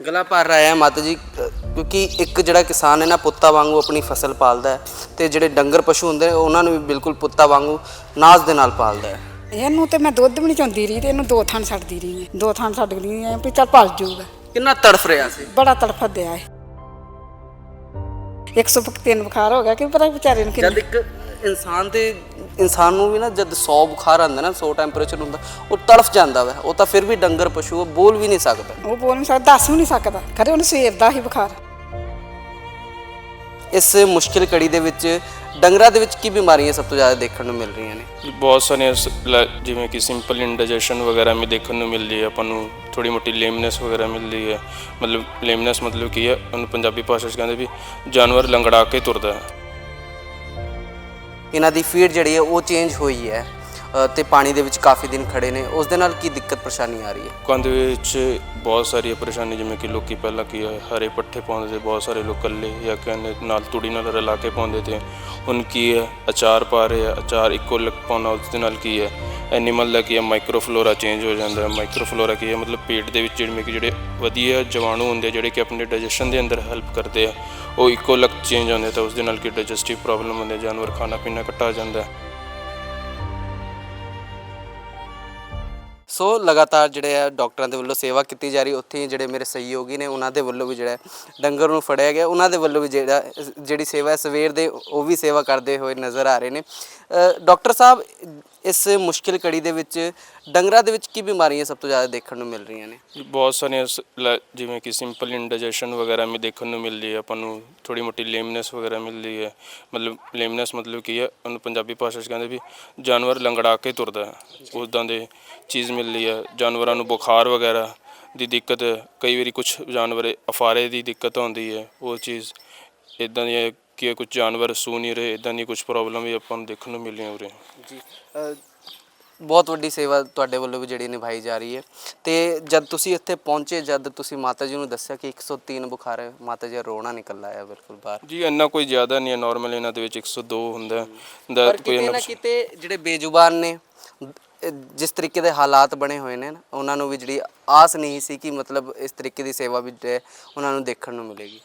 ਗਲਾ ਭਰ ਰਿਹਾ ਹੈ ਮਾਤਾ ਜੀ ਕਿਉਂਕਿ ਇੱਕ ਜਿਹੜਾ ਕਿਸਾਨ ਹੈ ਨਾ ਪੁੱਤਾਂ ਵਾਂਗੂ ਆਪਣੀ ਫਸਲ ਪਾਲਦਾ ਹੈ ਤੇ ਜਿਹੜੇ ਡੰਗਰ ਪਸ਼ੂ ਹੁੰਦੇ ਨੇ ਉਹਨਾਂ ਨੂੰ ਵੀ ਬਿਲਕੁਲ ਪੁੱਤਾਂ ਵਾਂਗੂ ਨਾਜ਼ ਦੇ ਨਾਲ ਪਾਲਦਾ ਹੈ। ਇਹਨੂੰ ਤੇ ਮੈਂ ਦੁੱਧ ਵੀ ਨਹੀਂ ਚਾਹੁੰਦੀ ਰਹੀ ਤੇ ਇਹਨੂੰ ਦੋ ਥਾਂ ਛੱਡਦੀ ਰਹੀ ਹਾਂ। ਦੋ ਥਾਂ ਛੱਡ ਗਈ ਐ ਵੀ ਚੱਲ ਪਲ ਜਾਊਗਾ। ਕਿੰਨਾ ਤੜਫ ਰਿਹਾ ਸੀ? ਬੜਾ ਤੜਫਦਿਆ ਹੈ 103 ਬੁਖਾਰ ਹੋ ਗਿਆ ਕਿ ਪਤਾ ਵਿਚਾਰੇ ਨੂੰ ਜਦ ਕਿੰਨੀ ਇੱਕ ਇਨਸਾਨ ਤੇ ਇਨਸਾਨ ਨੂੰ ਵੀ ਨਾ ਜਦ 100 ਬੁਖਾਰ ਆਉਂਦਾ ਨਾ 100 ਟੈਂਪਰੇਚਰ ਹੁੰਦਾ ਉਹ ਤੜਫ ਜਾਂਦਾ ਵਾ ਉਹ ਤਾਂ ਫਿਰ ਵੀ ਡੰਗਰ ਪਸ਼ੂ ਉਹ ਬੋਲ ਵੀ ਨਹੀਂ ਸਕਦਾ। ਉਹ ਬੋਲ ਨਹੀਂ ਸਕਦਾ ਦੱਸ ਵੀ ਨਹੀਂ ਸਕਦਾ। ਖਰੇ ਉਹਨੂੰ ਸਵੇਰ ਦਾ ਹੀ ਬੁਖਾਰ ਇਸ ਮੁਸ਼ਕਿਲ ਕੜੀ ਦੇ ਵਿੱਚ ਡੰਗਰਾਂ ਦੇ ਵਿੱਚ ਕੀ ਬਿਮਾਰੀਆਂ ਸਭ ਤੋਂ ਜ਼ਿਆਦਾ ਦੇਖਣ ਨੂੰ ਮਿਲ ਰਹੀਆਂ ਨੇ? ਬਹੁਤ ਸਾਰੀਆਂ ਸ- ਲ- ਜਿਵੇਂ ਕਿ ਸਿੰਪਲ ਇੰਡਾਈਜੈਸ਼ਨ ਵਗੈਰਾ ਵੀ ਦੇਖਣ ਨੂੰ ਮਿਲਦੀ ਹੈ ਆਪਾਂ ਨੂੰ ਥੋੜੀ ਮੋਟੀ ਲੇਮਨੈਸ ਵਗੈਰਾ ਮਿਲਦੀ ਹੈ। ਮਤਲਬ ਲੇਮਨੈਸ ਮਤਲਬ ਕੀ ਹੈ ਉਹਨੂੰ ਪੰਜਾਬੀ ਭਾਸ਼ਾ 'ਚ ਕਹਿੰਦੇ ਵੀ ਜਾਨਵਰ ਲੰਗੜਾ ਕੇ ਤੁਰਦਾ ਹੈ। ਇਹਨਾਂ ਦੀ ਫੀਡ ਜਿਹੜੀ ਹੈ ਉਹ ਚੇਂਜ ਹੋਈ ਹੈ ਅ, ਤੇ ਪਾਣੀ ਦੇ ਵਿੱਚ ਕਾਫੀ ਦਿਨ ਖੜੇ ਨੇ। ਉਸ ਦੇ ਨਾਲ ਕੀ ਦਿੱਕਤ ਪਰੇਸ਼ਾਨੀ ਆ ਰਹੀ ਹੈ? ਕੰਧ ਵਿੱਚ ਬਹੁਤ ਸਾਰੀਆਂ ਪਰੇਸ਼ਾਨੀ ਜਿਵੇਂ ਕਿ ਲੋਕੀ ਪਹਿਲਾਂ ਕੀ ਹੈ ਹਰੇ ਪੱਠੇ ਪਾਉਂਦੇ ਤੇ ਬਹੁਤ ਸਾਰੇ ਲੋਕ ਕੱਲੇ ਜਾਂ ਕਹਿੰਦੇ ਨਾਲ ਤੂੜੀ ਨਾਲ ਰਲਾ ਕੇ ਪਾਉਂਦੇ ਤੇ ਹੁਣ ਕੀ ਹੈ ਅਚਾਰ ਪਾ ਰਹੇ ਆ ਅਚਾਰ ਇੱਕੋ ਲੱਗ ਪਾਉਣਾ ਉਸ ਦੇ ਨਾਲ ਕੀ ਹੈ ਐਨੀਮਲ ਦਾ ਕੀ ਹੈ ਮਾਈਕਰੋਫਲੋਰਾ ਚੇਂਜ ਹੋ ਜਾਂਦਾ ਹੈ। ਮਾਈਕਰੋਫਲੋਰਾ ਕੀ ਹੈ ਮਤਲਬ ਪੇਟ ਦੇ ਵਿੱਚ ਜਿਵੇਂ ਕਿ ਜਿਹੜੇ ਵਧੀਆ ਜੀਵਾਣੂ ਹੁੰਦੇ ਆ ਜਿਹੜੇ ਕਿ ਆਪਣੇ ਡਾਈਜੈਸ਼ਨ ਦੇ ਅੰਦਰ ਹੈਲਪ ਕਰਦੇ ਆ ਉਹ ਇੱਕੋ ਲੱਗ ਚੇਂਜ ਹੁੰਦੇ ਤਾਂ ਉਸ ਦੇ ਨਾਲ ਕੀ ਡਾਈਜੈਸਟਿਵ ਪ੍ਰੋਬਲਮ ਹੁੰਦੇ ਜਾਨਵਰ ਖਾਣਾ ਪੀਣਾ ਘਟਾ ਜਾਂਦਾ ਹੈ। ਸੋ ਲਗਾਤਾਰ ਜਿਹੜੇ ਆ ਡਾਕਟਰਾਂ ਦੇ ਵੱਲੋਂ ਸੇਵਾ ਕੀਤੀ ਜਾ ਰਹੀ, ਉੱਥੇ ਹੀ ਜਿਹੜੇ ਮੇਰੇ ਸਹਿਯੋਗੀ ਨੇ, ਉਹਨਾਂ ਦੇ ਵੱਲੋਂ ਵੀ ਜਿਹੜਾ ਡੰਗਰ ਨੂੰ ਫੜਿਆ ਗਿਆ। ਉਹਨਾਂ ਦੇ ਵੱਲੋਂ ਵੀ ਜਿਹੜਾ, ਜਿਹੜੀ ਸੇਵਾ ਹੈ, ਸਵੇਰ ਦੇ ਉਹ ਵੀ ਸੇਵਾ ਕਰਦੇ ਹੋਏ ਨਜ਼ਰ ਆ ਰਹੇ ਨੇ। ਡਾਕਟਰ ਸਾਹਿਬ ਇਸ ਮੁਸ਼ਕਿਲ ਕੜੀ ਦੇ ਵਿੱਚ ਡੰਗਰਾਂ ਦੇ ਵਿੱਚ ਕੀ ਬਿਮਾਰੀਆਂ ਸਭ ਤੋਂ ਜ਼ਿਆਦਾ ਦੇਖਣ ਨੂੰ ਮਿਲ ਰਹੀਆਂ ਨੇ? ਬਹੁਤ ਸਾਰੀਆਂ ਸ- ਲ- ਜਿਵੇਂ ਕਿ ਸਿੰਪਲ ਇੰਡਾਈਜੈਸ਼ਨ ਵਗੈਰਾ ਵੀ ਦੇਖਣ ਨੂੰ ਮਿਲਦੀ ਹੈ, ਆਪਾਂ ਨੂੰ ਥੋੜੀ ਮੋਟੀ ਲੇਮਨੈਸ ਵਗੈਰਾ ਮਿਲਦੀ ਹੈ। ਮਤਲਬ ਲੇਮਨੈਸ ਮਤਲਬ ਕੀ ਹੈ, ਉਹਨੂੰ ਪੰਜਾਬੀ ਭਾਸ਼ਾ 'ਚ ਕਹਿੰਦੇ ਵੀ ਜਾਨਵਰ ਲੰਗੜਾ ਕੇ ਤੁਰਦਾ ਹੈ। ਉਦਾਂ ਦੇ ਚੀਜ਼ ਮਿਲਦੀ ਹੈ, ਜਾਨਵਰਾਂ ਨੂੰ ਬੁਖਾਰ ਵਗੈਰਾ ਦੀ ਦਿੱਕਤ, ਕਈ ਵਾਰੀ ਕੁਝ ਜਾਨਵਰ ਅਫਾਰੇ ਦੀ ਦਿੱਕਤ ਆਉਂਦੀ ਹੈ, ਉਹ ਚੀਜ਼, ਇਦਾਂ ਦੀਆਂ ਕਿ ਕੁਝ ਜਾਨਵਰ ਸੂ ਨਹੀਂ ਰਹੇ ਇਦਾਂ ਦੀ ਕੁਝ ਪ੍ਰੋਬਲਮ ਵੀ ਆਪਾਂ ਨੂੰ ਦੇਖਣ ਨੂੰ ਮਿਲੀਆਂ ਉਰੇ। ਜੀ ਬਹੁਤ ਵੱਡੀ ਸੇਵਾ ਤੁਹਾਡੇ ਵੱਲੋਂ ਵੀ ਜਿਹੜੀ ਨਿਭਾਈ ਜਾ ਰਹੀ ਹੈ। ਤੇ ਜਦ ਤੁਸੀਂ ਇੱਥੇ ਪਹੁੰਚੇ ਜਦ ਤੁਸੀਂ ਮਾਤਾ ਜੀ ਨੂੰ ਦੱਸਿਆ ਕਿ 103 ਬੁਖਾਰ ਹੈ ਮਾਤਾ ਜੀ ਰੋਣਾ ਨਿਕਲ ਆਇਆ ਬਿਲਕੁਲ ਬਾਹਰ। ਜੀ ਇੰਨਾ ਕੋਈ ਜ਼ਿਆਦਾ ਨਹੀਂ ਹੈ ਨਾਰਮਲ ਇਹਨਾਂ ਦੇ ਵਿੱਚ 102 ਹੁੰਦਾ ਦਾ ਕੋਈ ਨਾ ਕਿਤੇ ਜਿਹੜੇ ਬੇਜ਼ੁਬਾਨ ਨੇ ਜਿਸ ਤਰੀਕੇ ਦੇ ਹਾਲਾਤ ਬਣੇ ਹੋਏ ਨੇ ਉਹਨਾਂ ਨੂੰ ਵੀ ਜਿਹੜੀ ਆਸ ਨਹੀਂ ਸੀ ਕਿ ਮਤਲਬ ਇਸ ਤਰੀਕੇ ਦੀ ਸੇਵਾ ਵੀ ਉਹਨਾਂ ਨੂੰ ਦੇਖਣ ਨੂੰ ਮਿਲੇਗੀ।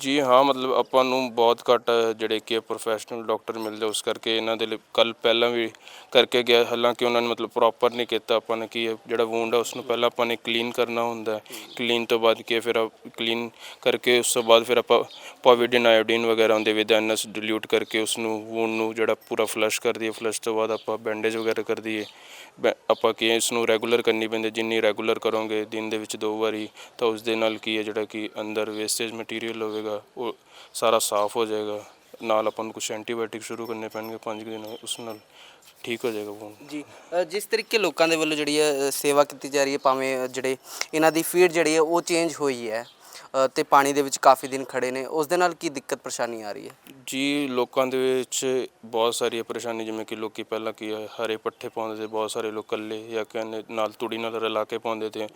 ਜੀ ਹਾਂ ਮਤਲਬ ਆਪਾਂ ਨੂੰ ਬਹੁਤ ਘੱਟ ਜਿਹੜੇ ਕਿ ਪ੍ਰੋਫੈਸ਼ਨਲ ਡਾਕਟਰ ਮਿਲਦੇ ਉਸ ਕਰਕੇ ਇਹਨਾਂ ਦੇ ਲਈ ਕੱਲ ਪਹਿਲਾਂ ਵੀ ਕਰਕੇ ਗਿਆ। ਹਾਲਾਂਕਿ ਉਹਨਾਂ ਨੇ ਮਤਲਬ ਪ੍ਰੋਪਰ ਨਹੀਂ ਕੀਤਾ ਆਪਾਂ ਨੇ ਕੀ ਹੈ, ਜਿਹੜਾ ਵੂੰਡ ਹੈ ਉਸ ਨੂੰ ਪਹਿਲਾਂ ਆਪਾਂ ਨੇ ਕਲੀਨ ਕਰਨਾ ਹੁੰਦਾ ਕਲੀਨ ਤੋਂ ਬਾਅਦ ਕੀ ਹੈ, ਫਿਰ ਕਲੀਨ ਕਰਕੇ ਉਸ ਤੋਂ ਬਾਅਦ ਫਿਰ ਆਪਾਂ ਪੋਵਿਡਨ ਆਇਓਡੀਨ ਵਗੈਰਾ ਹੁੰਦੇ ਵਿਦ ਐਨਐਸ ਡਿਲੂਟ ਕਰਕੇ ਉਸ ਨੂੰ ਵੂੰਡ ਨੂੰ ਜਿਹੜਾ ਪੂਰਾ ਫਲਸ਼ ਕਰ ਦਈਏ। ਫਲਸ਼ ਤੋਂ ਬਾਅਦ ਆਪਾਂ ਬੈਂਡੇਜ ਵਗੈਰਾ ਕਰ ਦਈਏ। ਆਪਾਂ ਕੀ ਇਸ ਨੂੰ ਰੈਗੂਲਰ ਕਰਨੀ ਪੈਂਦੀ ਜਿੰਨੀ ਰੈਗੂਲਰ ਕਰੋਗੇ ਦਿਨ ਦੇ ਵਿੱਚ ਦੋ ਵਾਰੀ ਤਾਂ ਉਸ ਦੇ ਨਾਲ ਕੀ ਹੈ ਜਿਹੜਾ ਕਿ ਅੰਦਰ ਵੇਸਟੇਜ ਮਟੀਰੀਅਲ ਹੋਵੇਗਾ ਉਹ ਸਾਰਾ ਸਾਫ਼ ਹੋ ਜਾਏਗਾ। ਨਾਲ ਆਪਾਂ ਨੂੰ ਕੁਝ ਐਂਟੀਬਾਇਓਟਿਕ ਸ਼ੁਰੂ ਕਰਨੇ ਪੈਣਗੇ 5 ਦਿਨ ਉਸ ਨਾਲ ਠੀਕ ਹੋ ਜਾਏਗਾ ਉਹ ਜੀ ਅ, ਜਿਸ ਤਰੀਕੇ ਲੋਕਾਂ ਦੇ ਵੱਲੋਂ ਜਿਹੜੀ ਹੈ ਅ, ਸੇਵਾ ਕੀਤੀ ਜਾ ਰਹੀ ਹੈ ਭਾਵੇਂ ਅ, ਜਿਹੜੇ ਇਹਨਾਂ ਦੀ ਫੀਡ ਜਿਹੜੀ ਹੈ ਉਹ ਚੇਂਜ ਹੋਈ ਹੈ ਤੇ ਪਾਣੀ ਦੇ ਵਿੱਚ ਕਾਫੀ ਦਿਨ ਖੜੇ ਨੇ। ਉਸ ਦੇ ਨਾਲ ਕੀ ਦਿੱਕਤ ਪਰੇਸ਼ਾਨੀ ਆ ਰਹੀ ਹੈ? ਜੀ, ਲੋਕਾਂ ਦੇ ਵਿੱਚ ਬਹੁਤ ਸਾਰੀਆਂ ਪਰੇਸ਼ਾਨੀ ਜਿਵੇਂ ਕਿ ਲੋਕੀ ਪਹਿਲਾਂ ਕੀ ਹੈ ਹਰੇ ਪੱਠੇ ਪਾਉਂਦੇ ਤੇ ਬਹੁਤ ਸਾਰੇ ਲੋਕ ਕੱਲੇ ਜਾਂ ਕਹਿੰਦੇ ਨਾਲ ਤੂੜੀ ਨਾਲ ਰਲਾ ਕੇ ਪਾਉਂਦੇ ਤੇ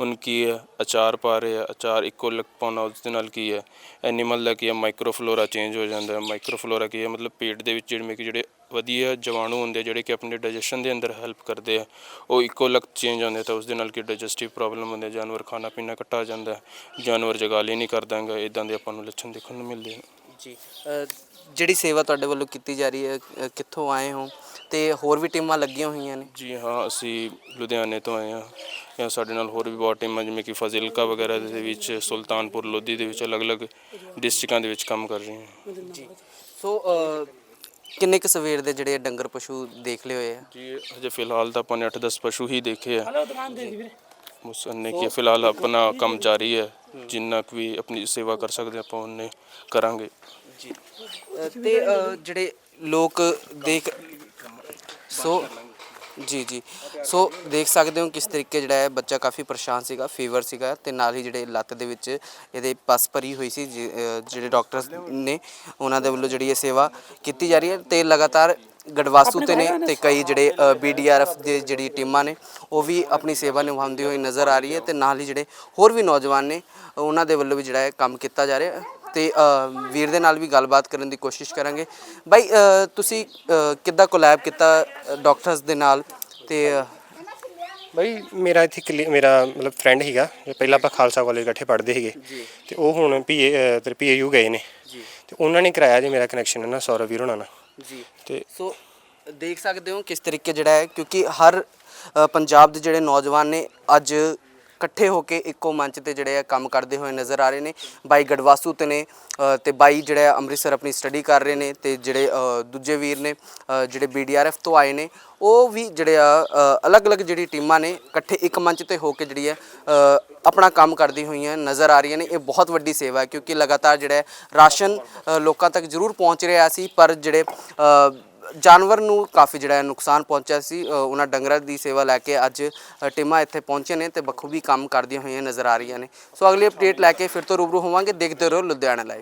ਹੁਣ ਕੀ ਹੈ ਅਚਾਰ ਪਾ ਰਹੇ ਆ, ਅਚਾਰ ਇੱਕੋ ਲੱਗ ਪਾਉਣਾ ਉਸ ਦੇ ਨਾਲ ਕੀ ਹੈ ਐਨੀਮਲ ਦਾ ਕੀ ਹੈ ਮਾਈਕਰੋਫਲੋਰਾ ਚੇਂਜ ਹੋ ਜਾਂਦਾ ਹੈ ਮਾਈਕਰੋਫਲੋਰਾ ਕੀ ਹੈ ਮਤਲਬ ਪੇਟ ਦੇ ਵਿੱਚ ਜਿਵੇਂ ਕਿ ਜਿਹੜੇ ਵਧੀਆ ਜੀਵਾਣੂ ਹੁੰਦੇ ਜਿਹੜੇ ਕਿ ਆਪਣੇ ਡਾਈਜੈਸ਼ਨ ਦੇ ਅੰਦਰ ਹੈਲਪ ਕਰਦੇ ਆ। ਉਹ ਇੱਕੋ ਲੱਗ ਚੇਂਜ ਹੁੰਦੇ ਤਾਂ ਉਸ ਦੇ ਨਾਲ ਕੀ ਡਾਈਜੈਸਟਿਵ ਪ੍ਰੋਬਲਮ ਹੁੰਦੇ ਜਾਨਵਰ ਖਾਣਾ ਪੀਣਾ ਘਟਾ ਜਾਂਦਾ ਜਾਨਵਰ ਜਗਾਲੀ ਨਹੀਂ ਕਰਦਾ ਹੈਗਾ ਇਦਾਂ ਦੇ ਆਪਾਂ ਨੂੰ ਲੱਛਣ ਦੇਖਣ ਨੂੰ ਮਿਲਦੇ ਹਨ ਜੀ ਜਿਹੜੀ ਸੇਵਾ ਤੁਹਾਡੇ ਵੱਲੋਂ ਕੀਤੀ ਜਾ ਰਹੀ ਹੈ ਕਿੱਥੋਂ ਆਏ ਹੋ ਤੇ ਹੋਰ ਵੀ ਟੀਮਾਂ ਲੱਗੀਆਂ ਹੋਈਆਂ ਨੇ? ਜੀ ਹਾਂ ਅਸੀਂ ਲੁਧਿਆਣੇ ਤੋਂ ਆਏ ਹਾਂ। ਜਾਂ ਸਾਡੇ ਨਾਲ ਹੋਰ ਵੀ ਬਹੁਤ ਟੀਮਾਂ ਜਿਵੇਂ ਕਿ ਫਾਜ਼ਿਲਕਾ ਵਗੈਰਾ ਦੇ ਵਿੱਚ ਸੁਲਤਾਨਪੁਰ ਲੋਧੀ ਦੇ ਵਿੱਚ ਅਲੱਗ-ਅਲੱਗ ਡਿਸਟ੍ਰਿਕਾਂ ਦੇ ਵਿੱਚ ਕੰਮ ਕਰ ਰਹੇ ਹਾਂ ਜੀ ਸੋ ਕਿੰਨੇ ਕੁ ਸਵੇਰ ਦੇ ਜਿਹੜੇ ਡੰਗਰ ਪਸ਼ੂ ਦੇਖ ਲਏ ਹੋਏ ਆ? ਜੀ ਹਜੇ ਫਿਲਹਾਲ ਤਾਂ ਆਪਾਂ ਨੇ 8-10 ਪਸ਼ੂ ਹੀ ਦੇਖੇ ਆ। ਉਸ ਨੇ ਕਿ ਫਿਲਹਾਲ ਆਪਣਾ ਕੰਮ ਜਾਰੀ ਹੈ। ਜਿੰਨਾ ਕੁ ਵੀ ਆਪਣੀ ਸੇਵਾ ਕਰ ਸਕਦੇ ਆਪਾਂ ਉਹਨੇ ਕਰਾਂਗੇ। ਜੀ। ਤੇ ਅ, ਜਿਹੜੇ ਲੋਕ ਦੇਖ ਸੋ ਜੀ ਜੀ। ਸੋ ਦੇਖ ਸਕਦੇ ਹੋ ਕਿਸ ਤਰੀਕੇ ਜਿਹੜਾ ਹੈ ਬੱਚਾ ਕਾਫੀ ਪਰੇਸ਼ਾਨ ਸੀਗਾ ਫੀਵਰ ਸੀਗਾ ਤੇ ਨਾਲ ਹੀ ਜਿਹੜੇ ਲੱਤ ਦੇ ਵਿੱਚ ਇਹਦੇ ਪਸ ਭਰੀ ਹੋਈ ਸੀ ਜਿ- ਅ, ਜਿਹੜੇ ਡਾਕਟਰਸ ਨੇ ਉਹਨਾਂ ਦੇ ਵੱਲੋਂ ਜਿਹੜੀ ਇਹ ਸੇਵਾ ਕੀਤੀ ਜਾ ਰਹੀ ਹੈ ਤੇ ਲਗਾਤਾਰ ਗੜਵਾਸੂ ਤੇ ਨੇ ਤੇ ਕਈ ਜਿਹੜੇ ਬੀਡੀਆਰਐਫ ਦੇ ਜਿਹੜੀ ਟੀਮਾਂ ਨੇ ਉਹ ਵੀ ਆਪਣੀ ਸੇਵਾ ਨਿਭਾਉਂਦੀ ਹੋਈ ਨਜ਼ਰ ਆ ਰਹੀ ਹੈ ਤੇ ਨਾਲ ਹੀ ਜਿਹੜੇ ਹੋਰ ਵੀ ਨੌਜਵਾਨ ਨੇ ਉਹਨਾਂ ਦੇ ਵੱਲੋਂ ਵੀ ਜਿਹੜਾ ਹੈ ਕੰਮ ਕੀਤਾ ਜਾ ਰਿਹਾ। ਹੈ ਤੇ ਅ, ਵੀਰ ਦੇ ਨਾਲ ਵੀ ਗੱਲਬਾਤ ਕਰਨ ਦੀ ਕੋਸ਼ਿਸ਼ ਕਰਾਂਗੇ। ਬਾਈ ਅ, ਤੁਸੀਂ ਅ, ਕਿੱਦਾਂ ਕੋਲੈਬ ਕੀਤਾ ਡਾਕਟਰਸ ਦੇ ਨਾਲ ਤੇ ਅ, ਬਈ ਮੇਰਾ ਇੱਥੇ ਕਲੀ- ਮੇਰਾ ਮਤਲਬ ਫਰੈਂਡ ਹੀਗਾ ਪਹਿਲਾਂ ਆਪਾਂ ਖਾਲਸਾ ਕਾਲਜ ਇਕੱਠੇ ਪੜ੍ਹਦੇ ਸੀਗੇ। ਤੇ ਉਹ ਹੁਣ ਪੀਏ ਤੇ ਪੀਏਯੂ ਗਏ ਨੇ। ਤੇ ਉਹਨਾਂ ਨੇ ਕਰਾਇਆ ਜੀ ਮੇਰਾ ਕਨੈਕਸ਼ਨ ਨਾ ਸੌਰਵ ਵੀਰ ਹੋਣਾ ਨਾਲ। ਜੀ। ਤੇ ਸੋ ਦੇਖ ਸਕਦੇ ਹੋ ਕਿਸ ਤਰੀਕੇ ਜਿਹੜਾ ਹੈ ਕਿਉਂਕਿ ਹਰ ਅ, ਪੰਜਾਬ ਦੇ ਜਿਹੜੇ ਨੌਜਵਾਨ ਨੇ ਅੱਜ ਇਕੱਠੇ ਹੋ ਕੇ ਇੱਕੋ ਮੰਚ ਤੇ ਜਿਹੜੇ ਆ ਕੰਮ ਕਰਦੇ ਹੋਏ ਨਜ਼ਰ ਆ ਰਹੇ ਨੇ। ਬਾਈ ਗੜਵਾਸੂ ਤੇ ਨੇ ਅ, ਤੇ ਬਾਈ ਜਿਹੜਾ ਹੈ ਅੰਮ੍ਰਿਤਸਰ ਆਪਣੀ ਸਟੱਡੀ ਕਰ ਰਹੇ ਨੇ ਤੇ ਜਿਹੜੇ ਅ, ਦੂਜੇ ਵੀਰ ਨੇ ਅ, ਜਿਹੜੇ ਬੀਡੀਆਰਐਫ ਤੋਂ ਆਏ ਨੇ ਉਹ ਵੀ ਜਿਹੜੇ ਆ ਅ, ਅਲੱਗ-ਅਲੱਗ ਜਿਹੜੀ ਟੀਮਾਂ ਨੇ ਇਕੱਠੇ ਇੱਕ ਮੰਚ ਤੇ ਹੋ ਕੇ ਜਿਹੜੀ ਹੈ ਅ, ਆਪਣਾ ਕੰਮ ਕਰਦੀ ਹੋਈਆਂ ਨਜ਼ਰ ਆ ਰਹੀਆਂ ਨੇ। ਇਹ ਬਹੁਤ ਵੱਡੀ ਸੇਵਾ ਹੈ ਕਿਉਂਕਿ ਲਗਾਤਾਰ ਜਿਹੜਾ ਹੈ ਰਾਸ਼ਨ ਅ, ਲੋਕਾਂ ਤੱਕ ਜ਼ਰੂਰ ਪਹੁੰਚ ਰਿਹਾ ਸੀ ਪਰ ਜਿਹੜੇ ਅ, ਜਾਨਵਰ ਨੂੰ ਕਾਫੀ ਜਿਹੜਾ ਨੁਕਸਾਨ ਪਹੁੰਚਿਆ ਸੀ ਅ, ਉਹਨਾਂ ਡੰਗਰਾਂ ਦੀ ਸੇਵਾ ਲੈ ਕੇ ਅੱਜ ਅ, ਟੀਮਾਂ ਇੱਥੇ ਪਹੁੰਚੇ ਨੇ ਤੇ ਬਖੂਬੀ ਕੰਮ ਕਰਦੀਆਂ ਹੋਈਆਂ ਨਜ਼ਰ ਆ ਰਹੀਆਂ ਨੇ। ਸੋ ਅਗਲੀ ਅਪਡੇਟ ਲੈ ਕੇ ਫਿਰ ਤੋਂ ਰੂਬਰੂ ਹੋਵਾਂਗੇ ਦੇਖਦੇ ਰਹੋ ਲੁਧਿਆਣਾ ਲਾਈਵ